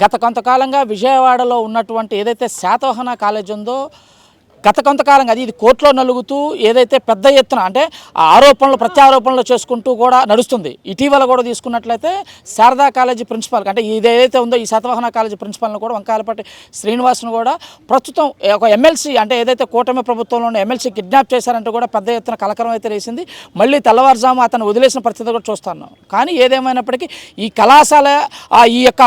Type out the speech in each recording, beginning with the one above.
గత కొంతకాలంగా విజయవాడలో ఉన్నటువంటి ఏదైతే శాతోహన కాలేజ్ ఉందో గత కొంతకాలంగా అది ఇది కోర్టులో నలుగుతూ ఏదైతే పెద్ద ఎత్తున అంటే ఆ ఆరోపణలు ప్రత్యారోపణలు చేసుకుంటూ కూడా నడుస్తుంది. ఇటీవల కూడా తీసుకున్నట్లయితే శారదా కాలేజీ ప్రిన్సిపాల్ అంటే ఇదేదైతే ఉందో ఈ శాతవాహన కాలేజీ ప్రిన్సిపాల్ను కూడా వంకాయలపాటి శ్రీనివాస్ను కూడా ప్రస్తుతం ఒక ఎమ్మెల్సీ అంటే ఏదైతే కూటమి ప్రభుత్వంలో ఉన్న ఎమ్మెల్సీ కిడ్నాప్ చేశారంటూ కూడా పెద్ద ఎత్తున కలకరం అయితే వేసింది మళ్ళీ తెల్లవారుజాము అతను వదిలేసిన పరిస్థితి కూడా చూస్తాను. కానీ ఏదేమైనప్పటికీ ఈ కళాశాల ఆ ఈ యొక్క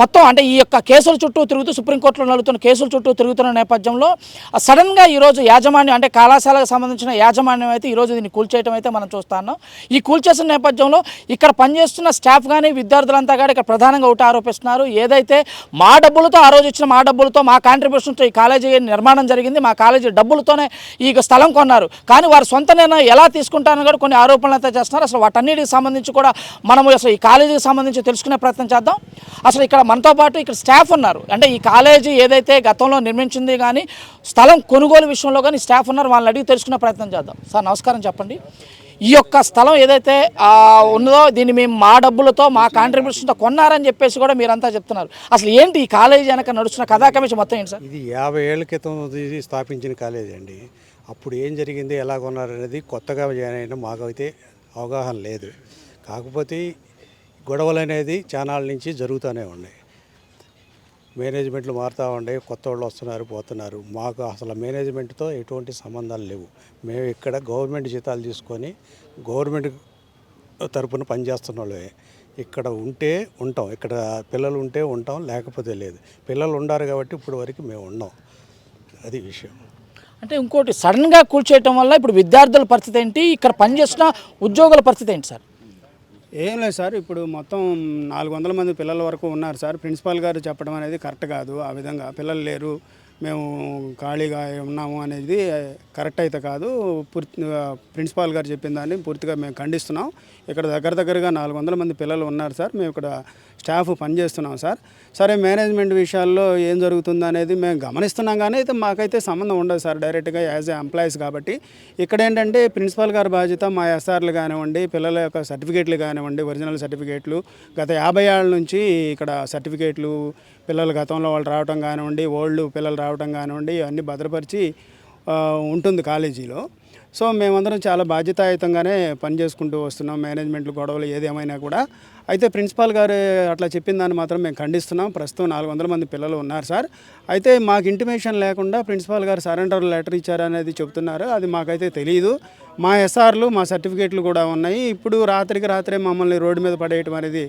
మొత్తం అంటే ఈ యొక్క కేసుల చుట్టూ తిరుగుతూ సుప్రీంకోర్టులో నలుగుతున్న కేసుల చుట్టూ తిరుగుతున్న నేపథ్యంలో సడన్ సడన్గా ఈరోజు యాజమాన్యం అంటే కళాశాలకు సంబంధించిన యాజమాన్యం అయితే ఈరోజు దీన్ని కూల్చేయటం అయితే మనం చూస్తున్నాం ఈ కూల్చేసిన నేపథ్యంలో ఇక్కడ పనిచేస్తున్న స్టాఫ్ కానీ విద్యార్థులంతా కూడా ఇక్కడ ప్రధానంగా ఒకటి ఆరోపిస్తున్నారు. ఏదైతే మా డబ్బులతో ఆ రోజు ఇచ్చిన మా డబ్బులతో మా కాంట్రిబ్యూషన్తో ఈ కాలేజీ నిర్మాణం జరిగింది. మా కాలేజీ డబ్బులతోనే ఈ స్థలం కొన్నారు. కానీ వారి సొంత నిర్ణయం ఎలా తీసుకుంటారని కూడా కొన్ని ఆరోపణలు అయితే చేస్తున్నారు. అసలు వాటన్నిటికి సంబంధించి కూడా మనము అసలు ఈ కాలేజీకి సంబంధించి తెలుసుకునే ప్రయత్నం చేద్దాం. అసలు ఇక్కడ మనతో పాటు ఇక్కడ స్టాఫ్ ఉన్నారు. అంటే ఈ కాలేజీ ఏదైతే గతంలో నిర్మించింది కానీ స్థలం కొనుగోలు విషయంలో కానీ స్టాఫ్ ఉన్నారు వాళ్ళని అడిగి తెలుసుకునే ప్రయత్నం చేద్దాం. సార్ నమస్కారం చెప్పండి. ఈ యొక్క స్థలం ఏదైతే ఉన్నదో దీన్ని మేము మా డబ్బులతో మా కాంట్రిబ్యూషన్తో కొన్నారని చెప్పేసి కూడా మీరంతా చెప్తున్నారు. అసలు ఏంటి ఈ కాలేజీ వెనక నడుస్తున్న కథా కమిషన్ మొత్తం ఏంటి సార్? ఇది యాభై ఏళ్ళ క్రితం ఇది స్థాపించిన కాలేజీ అండి. అప్పుడు ఏం జరిగింది ఎలా కొన్నారనేది కొత్తగా జాయిన్ అయిన మాకైతే అవగాహన లేదు. కాకపోతే గొడవలు అనేది చానాళ్ళ నుంచి జరుగుతూనే ఉన్నాయి. మేనేజ్మెంట్లు మారుతూ ఉండే కొత్త వాళ్ళు వస్తున్నారు పోతున్నారు. మాకు అసలు మేనేజ్మెంట్తో ఎటువంటి సంబంధాలు లేవు. మేము ఇక్కడ గవర్నమెంట్ జీతాలు తీసుకొని గవర్నమెంట్ తరపున పనిచేస్తున్న వాళ్ళే. ఇక్కడ ఉంటే ఉంటాం. ఇక్కడ పిల్లలు ఉంటే ఉంటాం లేకపోతే లేదు. పిల్లలు ఉండారు కాబట్టి ఇప్పుడు వరకు మేము ఉన్నాం. అది విషయం. అంటే ఇంకోటి సడన్గా కూల్చేయటం వల్ల ఇప్పుడు విద్యార్థుల పరిస్థితి ఏంటి? ఇక్కడ పనిచేస్తున్న ఉద్యోగుల పరిస్థితి ఏంటి సార్? ఏం లేదు సార్ ఇప్పుడు మొత్తం నాలుగు వందల మంది పిల్లల వరకు ఉన్నారు సార్. ప్రిన్సిపాల్ గారు చెప్పడం అనేది కరెక్ట్ కాదు. ఆ విధంగా పిల్లలు లేరు. మేము ఖాళీగా ఉన్నాము అనేది కరెక్ట్ అయితే కాదు. పూర్తి ప్రిన్సిపాల్ గారు చెప్పిన దాన్ని పూర్తిగా మేము ఖండిస్తున్నాం. ఇక్కడ దగ్గర దగ్గరగా నాలుగు వందల మంది పిల్లలు ఉన్నారు సార్. మేము ఇక్కడ స్టాఫ్ పనిచేస్తున్నాం సార్. సరే మేనేజ్మెంట్ విషయాల్లో ఏం జరుగుతుందో అనేది మేము గమనిస్తున్నాం కానీ అయితే మాకైతే సంబంధం ఉండదు సార్ డైరెక్ట్గా యాజ్ ఏ ఎంప్లాయీస్ కాబట్టి. ఇక్కడ ఏంటంటే ప్రిన్సిపాల్ గారి బాధ్యత మా ఎస్ఆర్లు కానివ్వండి పిల్లల యొక్క సర్టిఫికేట్లు కానివ్వండి ఒరిజినల్ సర్టిఫికేట్లు. గత యాభై ఏళ్ళ నుంచి ఇక్కడ సర్టిఫికేట్లు పిల్లలు గతంలో వాళ్ళు రావటం కానివ్వండి ఓల్డ్ పిల్లలు రావటం కానివ్వండి అన్నీ భద్రపరిచి ఉంటుంది కాలేజీలో. సో మేమందరం చాలా బాధ్యతాయుతంగానే పనిచేసుకుంటూ వస్తున్నాం మేనేజ్మెంట్లు గొడవలు ఏదేమైనా కూడా. అయితే ప్రిన్సిపాల్ గారు అట్లా చెప్పిన దాన్ని మాత్రం మేము ఖండిస్తున్నాం. ప్రస్తుతం నాలుగు వందల మంది పిల్లలు ఉన్నారు సార్. అయితే మాకు ఇంటిమేషన్ లేకుండా ప్రిన్సిపాల్ గారు సరెండర్ లెటర్ ఇచ్చారనేది చెప్తున్నారు అది మాకైతే తెలియదు మా ఎస్ఆర్లు మా సర్టిఫికేట్లు కూడా ఉన్నాయి. ఇప్పుడు రాత్రికి రాత్రే మమ్మల్ని రోడ్డు మీద పడేయటం అనేది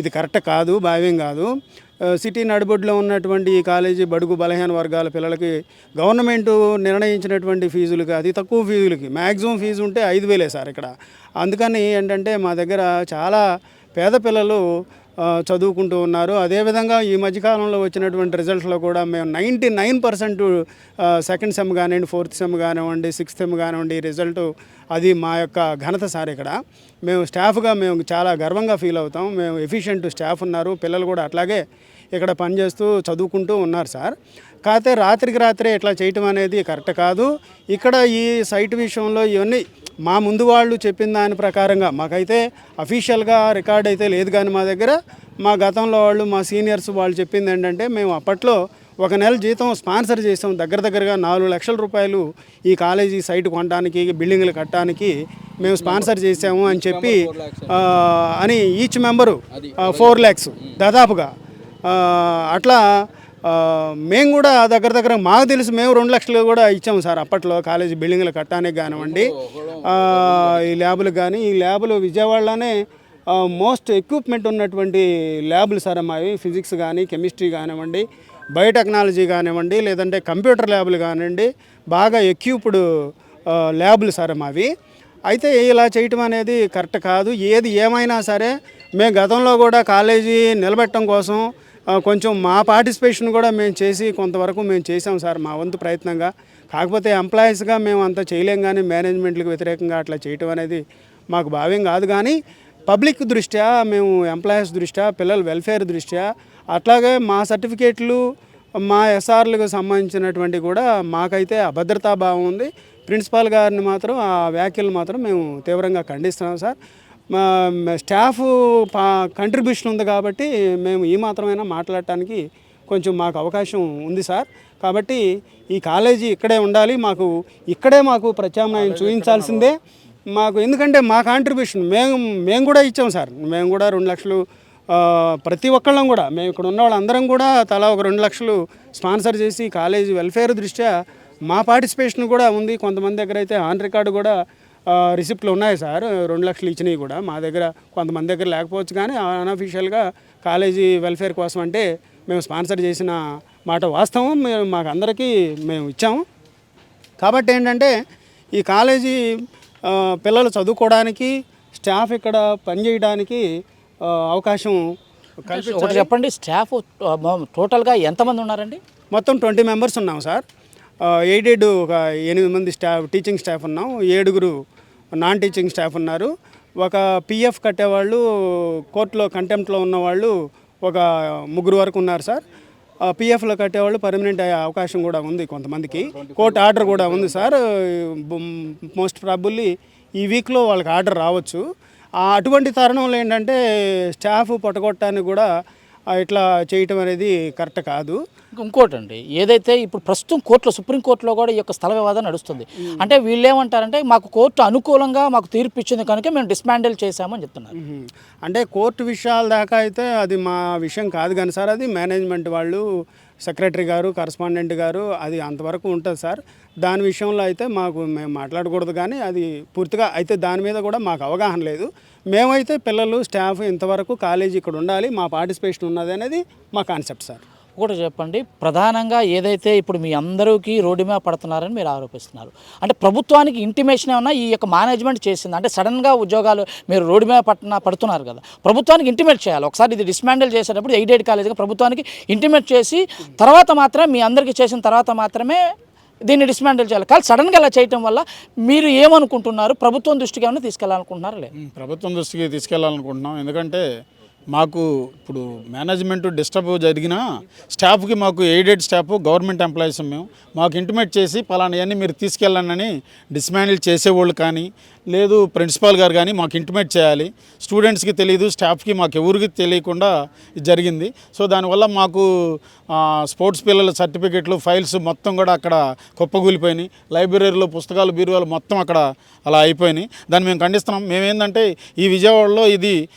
ఇది కరెక్ట్ కాదు భావ్యం కాదు. సిటీ నడిబొడ్లో ఉన్నటువంటి ఈ కాలేజీ బడుగు బలహీన వర్గాల పిల్లలకి గవర్నమెంట్ నిర్ణయించినటువంటి ఫీజులకి అతి తక్కువ ఫీజులకి మ్యాక్సిమం ఫీజు ఉంటే ఐదు వేలే సార్ ఇక్కడ. అందుకని ఏంటంటే మా దగ్గర చాలా పేద పిల్లలు చదువుకుంటూ ఉన్నారు. అదేవిధంగా ఈ మధ్యకాలంలో వచ్చినటువంటి రిజల్ట్స్లో కూడా మేము ninety nine percent second sem కానివ్వండి ఫోర్త్ సెమ్ కానివ్వండి సిక్స్త్ సెమ్ కానివ్వండి రిజల్ట్ అది మా యొక్క ఘనత సార్ ఇక్కడ. మేము స్టాఫ్గా మేము చాలా గర్వంగా ఫీల్ అవుతాం. మేము ఎఫిషియెంట్ స్టాఫ్ ఉన్నారు. పిల్లలు కూడా అట్లాగే ఇక్కడ పనిచేస్తూ చదువుకుంటూ ఉన్నారు సార్. కాకపోతే రాత్రికి రాత్రే ఇట్లా చేయటం అనేది కరెక్ట్ కాదు. ఇక్కడ ఈ సైట్ విషయంలో ఇవన్నీ మా ముందు వాళ్ళు చెప్పిన దాని ప్రకారంగా మాకైతే అఫీషియల్గా రికార్డ్ అయితే లేదు కానీ మా దగ్గర మా గతంలో వాళ్ళు మా సీనియర్స్ వాళ్ళు చెప్పింది ఏంటంటే మేము అప్పట్లో ఒక నెల జీతం స్పాన్సర్ చేసాం. దగ్గర దగ్గరగా నాలుగు లక్షల రూపాయలు ఈ కాలేజీ సైట్ కొనడానికి బిల్డింగ్లు కట్టడానికి మేము స్పాన్సర్ చేసాము అని చెప్పి అని ఈచ్ మెంబరు ఫోర్ ల్యాక్స్ దాదాపుగా అట్లా మేము కూడా దగ్గర దగ్గర మాకు తెలిసి మేము రెండు లక్షలు కూడా ఇచ్చాము సార్ అప్పట్లో కాలేజీ బిల్డింగ్లు కట్టడానికి కానివ్వండి. ఈ ల్యాబులు కానీ ఈ ల్యాబులు విజయవాడలోనే మోస్ట్ ఎక్విప్మెంట్ ఉన్నటువంటి ల్యాబులు సార్ మావి ఫిజిక్స్ కానీ కెమిస్ట్రీ కానివ్వండి బయోటెక్నాలజీ కానివ్వండి లేదంటే కంప్యూటర్ ల్యాబులు కానివ్వండి బాగా ఎక్విప్డ్ ల్యాబులు సార్ మావి. అయితే ఇలా చేయటం అనేది కరెక్ట్ కాదు. ఏది ఏమైనా సరే మేము గతంలో కూడా కాలేజీ నిలబెట్టడం కోసం కొంచెం మా పార్టిసిపేషన్ కూడా మేము చేసి కొంతవరకు మేము చేసాం సార్ మా వంతు ప్రయత్నంగా. కాకపోతే ఎంప్లాయీస్గా మేము అంత చేయలేం కానీ మేనేజ్మెంట్లకు వ్యతిరేకంగా అట్లా చేయటం అనేది మాకు భావ్యం కాదు. కానీ పబ్లిక్ దృష్ట్యా మేము ఎంప్లాయీస్ దృష్ట్యా పిల్లల వెల్ఫేర్ దృష్ట్యా అట్లాగే మా సర్టిఫికేట్లు మా ఎస్ఆర్లకు సంబంధించినటువంటి కూడా మాకైతే అభద్రతా భావం ఉంది. ప్రిన్సిపాల్ గారిని మాత్రం ఆ వ్యాఖ్యలు మాత్రం మేము తీవ్రంగా ఖండిస్తున్నాం సార్. స్టాఫ్ పా కంట్రిబ్యూషన్ ఉంది కాబట్టి మేము ఈ మాత్రమైనా మాట్లాడటానికి కొంచెం మాకు అవకాశం ఉంది సార్. కాబట్టి ఈ కాలేజీ ఇక్కడే ఉండాలి మాకు ఇక్కడే మాకు ప్రత్యామ్నాయం చూపించాల్సిందే. మాకు ఎందుకంటే మా కాంట్రిబ్యూషన్ మేము మేము కూడా ఇచ్చాం సార్. మేము కూడా రెండు లక్షలు ప్రతి ఒక్కళ్ళం కూడా మేము ఇక్కడ ఉన్న వాళ్ళందరం కూడా తలా ఒక రెండు లక్షలు స్పాన్సర్ చేసి కాలేజీ వెల్ఫేర్ దృష్ట్యా మా పార్టిసిపేషన్ కూడా ఉంది. కొంతమంది దగ్గర అయితే ఆన్ రికార్డు కూడా రిసిప్ట్లు ఉన్నాయి సార్. రెండు లక్షలు ఇచ్చినవి కూడా. మా దగ్గర కొంతమంది దగ్గర లేకపోవచ్చు కానీ అన్అఫీషియల్గా కాలేజీ వెల్ఫేర్ కోసం అంటే మేము స్పాన్సర్ చేసిన మాట వాస్తవం. మేము మాకు అందరికీ మేము ఇచ్చాము. కాబట్టి ఏంటంటే ఈ కాలేజీ పిల్లలు చదువుకోవడానికి స్టాఫ్ ఇక్కడ పనిచేయడానికి అవకాశం కల్పి ఒకటి చెప్పండి స్టాఫ్ టోటల్గా ఎంతమంది ఉన్నారండి? మొత్తం ట్వంటీ మెంబర్స్ ఉన్నాం సార్. ఎయిడెడ్ ఒక ఎనిమిది మంది స్టాఫ్ టీచింగ్ స్టాఫ్ ఉన్నాం. ఏడుగురు నాన్ టీచింగ్ స్టాఫ్ ఉన్నారు. ఒక పిఎఫ్ కట్టేవాళ్ళు కోర్టులో కంటెంప్ట్లో ఉన్న వాళ్ళు ఒక ముగ్గురు వరకు ఉన్నారు సార్. పిఎఫ్లో కట్టేవాళ్ళు పర్మనెంట్ అయ్యే అవకాశం కూడా ఉంది కొంతమందికి. కోర్టు ఆర్డర్ కూడా ఉంది సార్. మోస్ట్ ప్రాబుల్లీ ఈ వీక్లో వాళ్ళకి ఆర్డర్ రావచ్చు. ఆ అటువంటి తరుణంలో ఏంటంటే స్టాఫ్ పట్టగొట్టడానికి కూడా ఇట్లా చేయటం అనేది కరెక్ట్ కాదు. ఇంకోటి అండి ఏదైతే ఇప్పుడు ప్రస్తుతం కోర్టులో సుప్రీంకోర్టులో కూడా ఈ యొక్క స్థల వివాదం నడుస్తుంది. అంటే వీళ్ళు ఏమంటారంటే మాకు కోర్టు అనుకూలంగా మాకు తీర్పు ఇచ్చింది కనుక మేము డిస్మాండిల్ చేశామని చెప్తున్నారు. అంటే కోర్టు విషయాల దాకా అయితే అది మా విషయం కాదు కానీ సార్ అది మేనేజ్మెంట్ వాళ్ళు సెక్రటరీ గారు కరస్పాండెంట్ గారు అది అంతవరకు ఉంటుంది సార్. దాని విషయంలో అయితే మాకు మేము మాట్లాడకూడదు కానీ అది పూర్తిగా అయితే దాని మీద కూడా మాకు అవగాహన లేదు. మేమైతే పిల్లలు స్టాఫ్ ఇంతవరకు కాలేజీ ఇక్కడ ఉండాలి మా పార్టిసిపేషన్ ఉన్నది అనేది మా కాన్సెప్ట్ సార్. ఒకటి చెప్పండి ప్రధానంగా ఏదైతే ఇప్పుడు మీ అందరికీ రోడ్డు మీద పడుతున్నారని మీరు ఆరోపిస్తున్నారు. అంటే ప్రభుత్వానికి ఇంటిమేషన్ ఏమన్నా ఈ యొక్క మేనేజ్మెంట్ చేసింది? అంటే సడన్గా ఉద్యోగాలు మీరు రోడ్డు మీద పట్టిన పడుతున్నారు కదా. ప్రభుత్వానికి ఇంటిమేట్ చేయాలి. ఒకసారి ఇది డిస్మాండిల్ చేసేటప్పుడు ఎయిడెడ్ కాలేజీగా ప్రభుత్వానికి ఇంటిమేట్ చేసి తర్వాత మాత్రమే మీ అందరికీ చేసిన తర్వాత మాత్రమే దీన్ని డిస్మాండిల్ చేయాలి. కానీ సడన్గా అలా చేయటం వల్ల మీరు ఏమనుకుంటున్నారు? ప్రభుత్వం దృష్టికి ఏమైనా తీసుకెళ్ళాలనుకుంటున్నారా లేదు? ప్రభుత్వం దృష్టికి తీసుకెళ్ళాలనుకుంటున్నాం. ఎందుకంటే మాకు ఇప్పుడు మేనేజ్మెంట్ డిస్టర్బ్ జరిగినా స్టాఫ్కి మాకు ఎయిడెడ్ స్టాఫ్ గవర్నమెంట్ ఎంప్లాయీస్ మేము. మాకు ఇంటిమేట్ చేసి పలానావన్నీ మీరు తీసుకెళ్ళండి డిస్మాండిల్ చేసేవాళ్ళు కానీ లేదు ప్రిన్సిపాల్ గారు కానీ మాకు ఇంటిమేట్ చేయాలి. స్టూడెంట్స్కి తెలియదు స్టాఫ్కి మాకు ఎవరికి తెలియకుండా ఇది జరిగింది. సో దానివల్ల మాకు స్పోర్ట్స్ పిల్లల సర్టిఫికెట్లు ఫైల్స్ మొత్తం కూడా అక్కడ కుప్పగూలిపోయినాయి లైబ్రరీలో పుస్తకాలు బీరువాలు మొత్తం అక్కడ అలా అయిపోయినాయి. దాన్ని మేము ఖండిస్తున్నాం. మేమేందంటే ఈ విజయవాడలో ఇది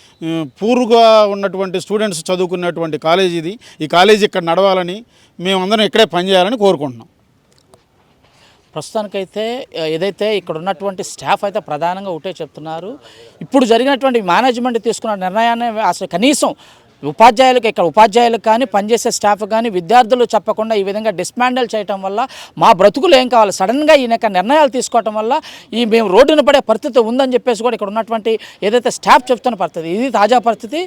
పూర్వగా ఉన్నటువంటి స్టూడెంట్స్ చదువుకున్నటువంటి కాలేజ్ ఇది. ఈ కాలేజీ ఇక్కడ నడవాలని మేమందరం ఇక్కడే పనిచేయాలని కోరుకుంటున్నాం. ప్రస్తుతానికైతే ఏదైతే ఇక్కడ ఉన్నటువంటి స్టాఫ్ అయితే ప్రధానంగా ఒకటే చెప్తున్నారు ఇప్పుడు జరిగినటువంటి మేనేజ్మెంట్ తీసుకున్న నిర్ణయాన్ని అసలు కనీసం ఉపాధ్యాయులకు ఇక్కడ ఉపాధ్యాయులకు కానీ పనిచేసే స్టాఫ్ కానీ విద్యార్థులు చెప్పకుండా ఈ విధంగా డిస్మాండల్ చేయటం వల్ల మా బ్రతుకులు ఏం కావాలి? సడన్గా ఈయన నిర్ణయాలు తీసుకోవటం వల్ల ఈ మేము రోడ్డున పడే పరిస్థితి ఉందని చెప్పేసి కూడా ఇక్కడ ఉన్నటువంటి ఏదైతే స్టాఫ్ చెప్తున్న పరిస్థితి ఇది తాజా పరిస్థితి.